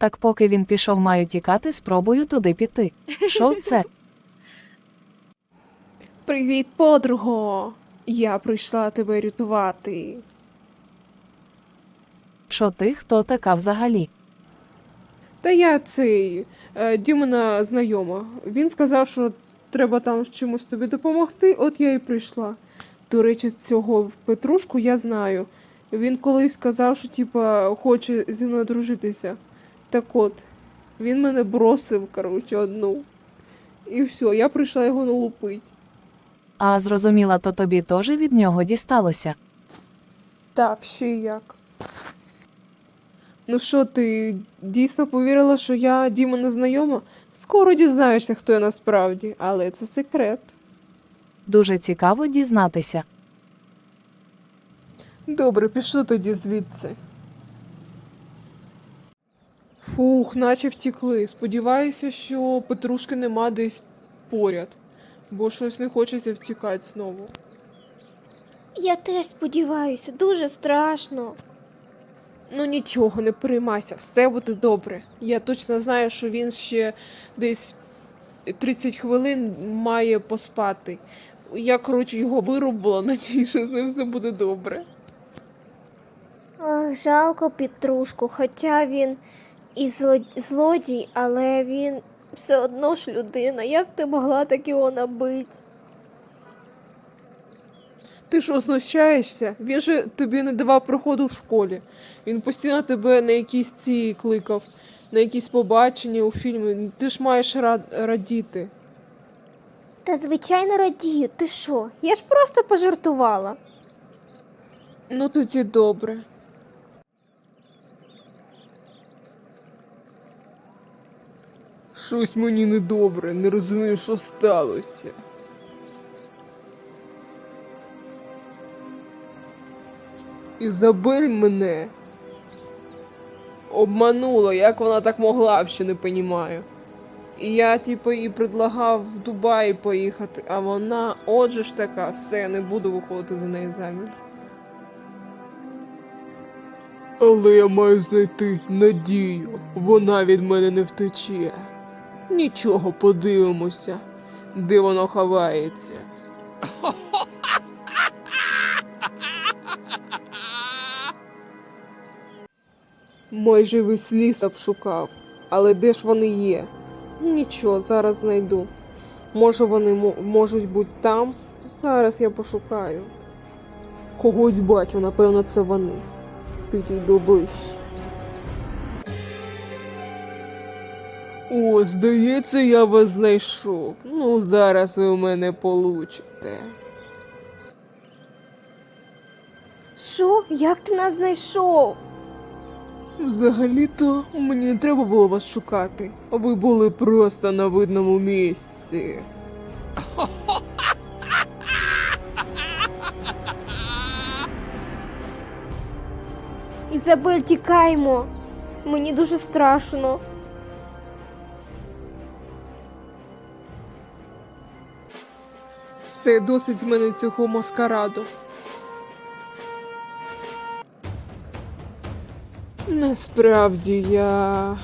Так поки він пішов, маю тікати, спробую туди піти. Що це? Привіт, подруго! Я прийшла тебе рятувати. Що ти, хто така взагалі? Та я цей е, Дімона знайома. Він сказав, що треба там з чимось тобі допомогти, от я і прийшла. До речі, цього Петрушку я знаю. Він колись сказав, що типа хоче зі мною дружитися. Так от, він мене бросив, коротше, одну. І все, я прийшла його налупить. А зрозуміла, то тобі теж від нього дісталося. Так, ще й як. Ну що, ти дійсно повірила, що я Діма не знайома? Скоро дізнаєшся, хто я насправді, але це секрет. Дуже цікаво дізнатися. Добре, пішли тоді звідси. Фух, наче втікли. Сподіваюся, що Петрушки нема десь поряд, бо щось не хочеться втікати знову. Я теж сподіваюся, дуже страшно. Ну нічого, не переймайся, все буде добре. Я точно знаю, що він ще десь 30 хвилин має поспати. Я, коротше, його вирубила, надію, що з ним все буде добре. Ах, жалко Петрушку, хоча він і злодій, але він все одно ж людина. Як ти могла так його набити? Ти що знущаєшся? Він же тобі не давав проходу в школі. Він постійно тебе на якісь ці кликав, на якісь побачення у фільмі. Ти ж маєш рад... радіти. Та звичайно радію, ти що? Я ж просто пожартувала. Ну тоді добре. Щось мені недобре, не розумію, що сталося. Ізабель мене обманула, як вона так могла, ще не понімаю. І я, типу, їй предлагав в Дубаї поїхати, а вона, отже ж така, все, не буду виходити за неї заміж. Але я маю знайти надію. Вона від мене не втече. Нічого, подивимося, де воно ховається. Майже весь ліс обшукав, але де ж вони є? Нічого, зараз знайду. Може вони можуть бути там? Зараз я пошукаю. Когось бачу, напевно, це вони. Підійду ближче. О, здається, я вас знайшов. Ну, зараз ви у мене получите. Що? Як ти нас знайшов? Взагалі-то мені не треба було вас шукати. Ви були просто на видному місці. Ізабель, тікаймо. Мені дуже страшно. Все досить з мене цього маскараду. Насправді я